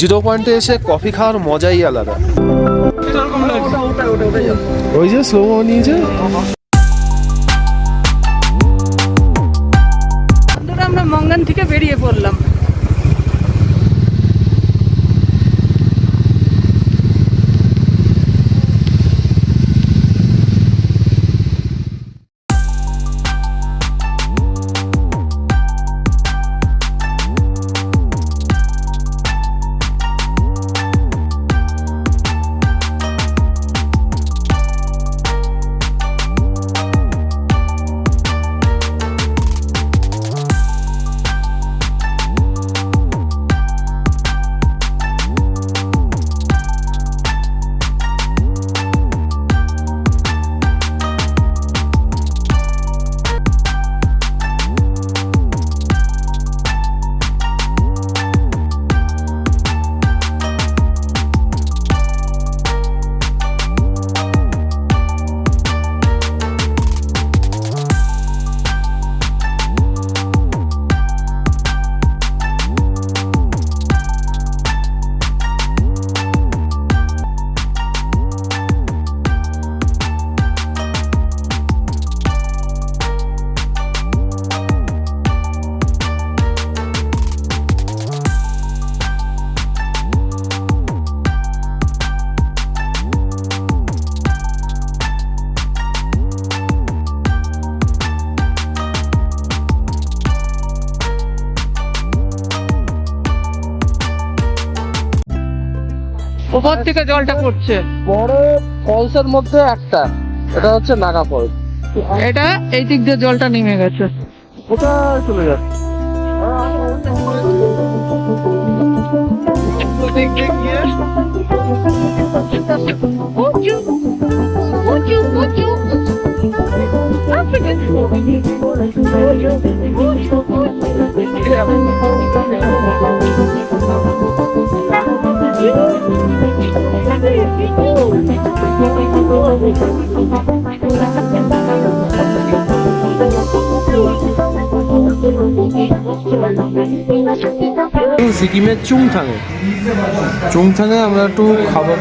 Zero পয়েন্টে এসে coffee খাওয়ার মজাই আলাদা। ওই যে স্লো নিয়েছে উপর থেকে জলটা পড়ছে। বড় ফলসের মধ্যে একটা এটা হচ্ছে নাগা ফলস এটা এই দিক দিয়ে জলটা নেমে গেছে। কোথায় চলে যাচ্ছে? সিকিমের চুংথাঙে। চুংথাঙে আমরা একটু খাবার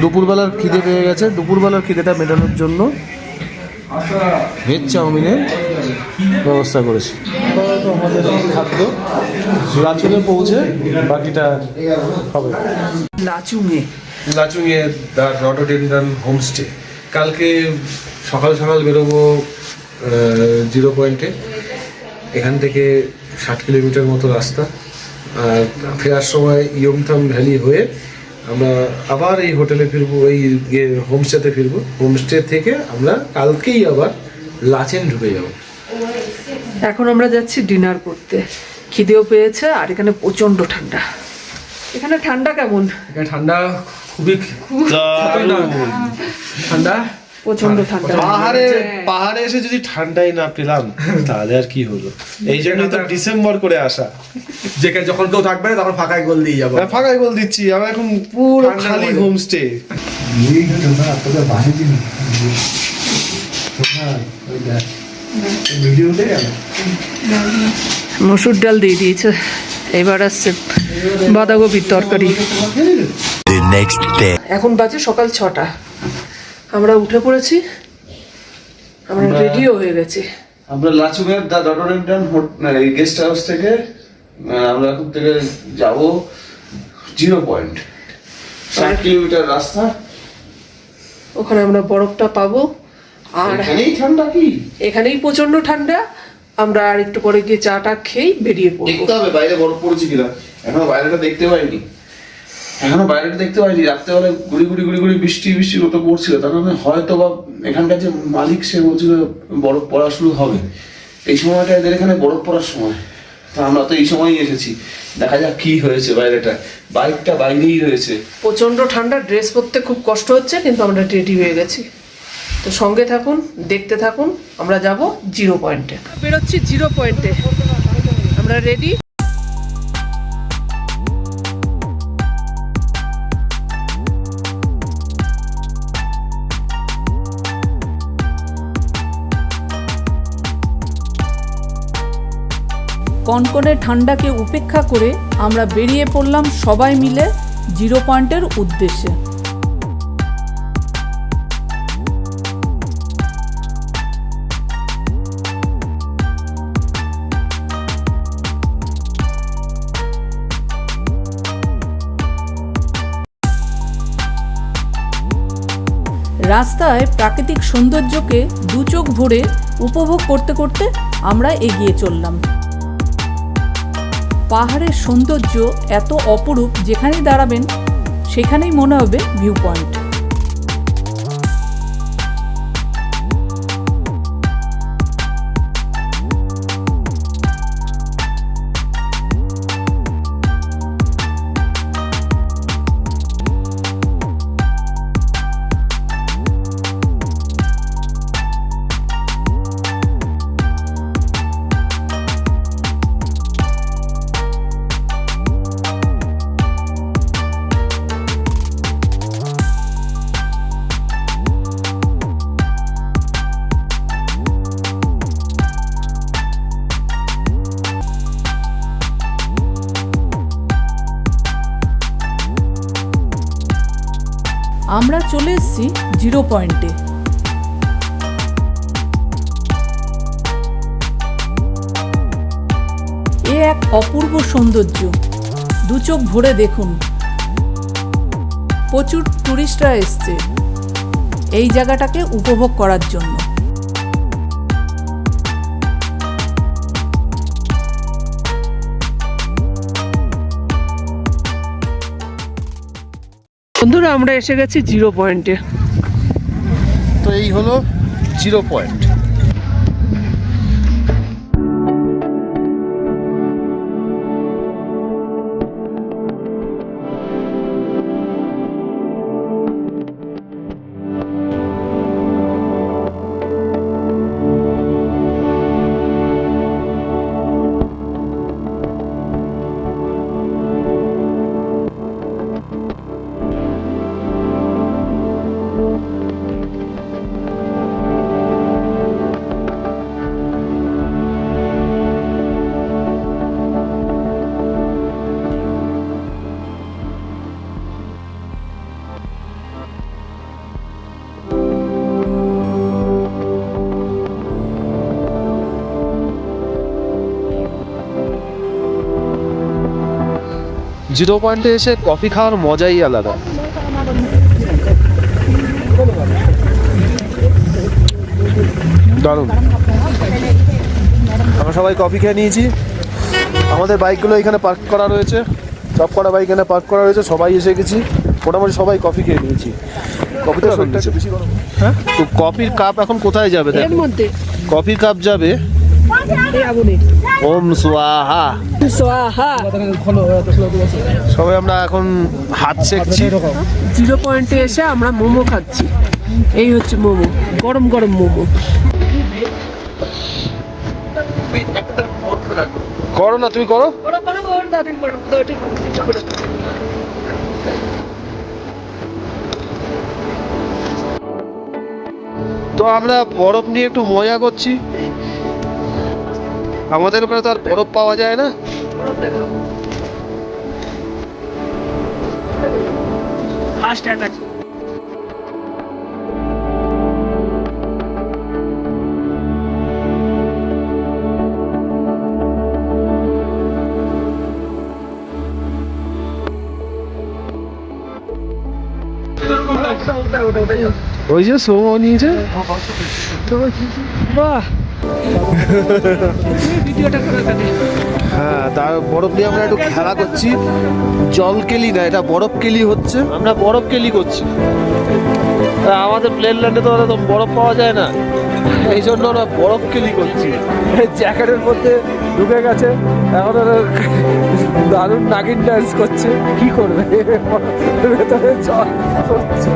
দুপুরবেলার খিদে পেয়ে গেছে। দুপুরবেলার খিদেটা মেটানোর জন্য ভেজ চাউমিনের ব্যবস্থা করেছি। আমাদের খাদ্য লাচুনে পৌঁছে বাকিটা হবে। লাচুঙে লাচুংয়ে দ্য রডোডেন্ড্রন হোমস্টে। কালকে সকাল সকাল বেরোবো জিরো পয়েন্টে। এখান থেকে ষাট কিলোমিটার মতো রাস্তা। আর ফেরার সময় ইয়ংথাম ভ্যালি হয়ে আমরা আবার এই হোটেলে ফিরবো এই ইয়ে হোমস্টেতে ফিরবো। হোমস্টে থেকে আমরা কালকেই আবার লাচেন ঢুকে যাব। এখন আমরা যাচ্ছি ডিনার করতে। খিদেও পেয়েছে আর এখানে প্রচণ্ড ঠান্ডা। এখানে ঠান্ডা কেমন? এখানে ঠান্ডা খুবই ঠান্ডা। প্রচণ্ড ঠান্ডা। পাহাড়ে পাহাড়ে এসে যদি ঠান্ডাই না পেলাম তাহলে আর কি হলো? এই জন্যই তো ডিসেম্বর করে আসা। যেখানে যখন কেউ থাকবে না, তখন ফাঁকায় গোল দিয়ে যাব। বল দিচ্ছি। আমার এখন পুরো ঠান্ডার মসুর ডাল দিয়ে দিয়েছে। এবার আসছে বাঁধাকপির তরকারি। The next এখন বাজে সকাল ছটা। আমরা উঠে পড়েছি। আমরা রেডিও হয়ে গেছি। আমরা লাচুংয়ের দা ডটোরেন্টান এই গেস্ট হাউস থেকে আমরা এখন থেকে যাব জিরো পয়েন্ট ষাট কিলোমিটার রাস্তা। ওখানে আমরা বরফটা পাবো। আর এখানেই ঠান্ডা কি? এখানেই প্রচণ্ড ঠান্ডা। আমরা আর একটু পরে গিয়ে চাটা খেয়েই বেরিয়ে পড়ব। দেখতে হবে বাইরে বরফ পড়েছে কিনা। এখনও বাইরেটা দেখতে পাইনি। এখনও বাইরেটা দেখতে পাইনি। রাত্রেবেলা গুড়ি গুড়ি গুড়ি গুড়ি বৃষ্টি বৃষ্টি মতো পড়ছিল। তার মানে হয়তো বা এখানকার যে মালিক সে বলছিল বরফ পড়া শুরু হবে। এই সময়টা এদের এখানে বরফ পড়ার সময়। তা আমরা তো এই সময়ই এসেছি। দেখা যাক কি হয়েছে বাইরেটা। বাইকটা বাইরেই রয়েছে। প্রচণ্ড ঠান্ডা ড্রেস পরতে খুব কষ্ট হচ্ছে কিন্তু আমরা রেডি হয়ে গেছি। তো সঙ্গে থাকুন, দেখতে থাকুন, আমরা যাব জিরো পয়েন্টে। বেরোচ্ছি জিরো পয়েন্টে। আমরা রেডি কনকনে ঠান্ডাকে উপেক্ষা করে আমরা বেরিয়ে পড়লাম সবাই মিলে জিরো পয়েন্টের উদ্দেশ্যে। রাস্তায় প্রাকৃতিক সৌন্দর্যকে দু চোখ ভরে উপভোগ করতে করতে আমরা এগিয়ে চললাম। পাহাড়ের সৌন্দর্য এত অপরূপ যেখানেই দাঁড়াবেন, সেখানেই মনে হবে ভিউ পয়েন্ট চলে এসেছি জিরো পয়েন্টে। এ এক অপূর্ব সৌন্দর্য। দু চোখ ভরে দেখুন। প্রচুর টুরিস্টরা এসছে। এই জায়গাটাকে উপভোগ করার জন্য। বন্ধুরা আমরা এসে গেছি জিরো পয়েন্টে। তো এই হলো জিরো পয়েন্ট। জিরো পয়েন্টে এসে কফি খাওয়ার মজাই আলাদা। দারুণ। আমরা সবাই কফি খেয়ে নিয়েছি। আমাদের বাইকগুলো এখানে পার্ক করা রয়েছে। সব কটা বাইক এখানে পার্ক করা রয়েছে। সবাই এসে গেছি। মোটামুটি সবাই কফি খেয়ে নিয়েছি। কফিটা সত্যি বেশি গরম। হ্যাঁ? তো কফির কাপ এখন কোথায় যাবে কফির কাপ যাবে? ওম সোয়াহা। সবাই আমরা এখন হাত শেখছি জিরো পয়েন্টে এসে আমরা মোমো খাচ্ছি। এই হচ্ছে মোমো গরম গরম মোমো। করো না তুমি করো। তো আমরা বরফ নিয়ে একটু মজা করছি। আমাদের ওখানে তো আর বরফ পাওয়া যায় না। ওই যে সো নিয়েছে? বাহ। ভিডিওটা করে কাটে হ্যাঁ তার বরফ দিয়ে আমরা একটু খেলা করছি। জল কেলি না এটা বরফ কেলি হচ্ছে। আমরা বরফ কেলি করছি। তা আমাদের প্লেন ল্যান্ডে তো ওরকম বরফ পাওয়া যায় না। এই জন্য আমরা বরফ কেলি করছি। জ্যাকেটের মধ্যে ঢুকে গেছে। এখন ওরা দারুণ নাগিন ডান্স করছে। কি করবে? ভেতরে জল পড়ছে।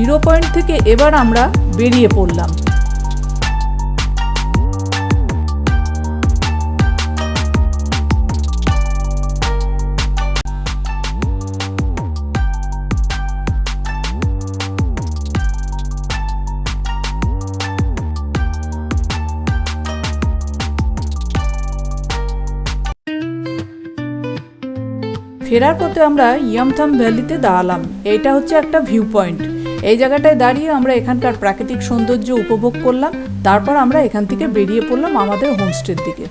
জিরো পয়েন্ট থেকে এবার আমরা বেরিয়ে পড়লাম। ফেরার পথে আমরা ইয়ামথাম ভ্যালিতে দাঁড়ালাম। এটা হচ্ছে একটা ভিউ পয়েন্ট এই জায়গাটায় দাঁড়িয়ে আমরা এখানকার প্রাকৃতিক সৌন্দর্য উপভোগ করলাম, তারপর আমরা এখান থেকে বেরিয়ে পড়লাম আমাদের হোমস্টের দিকে।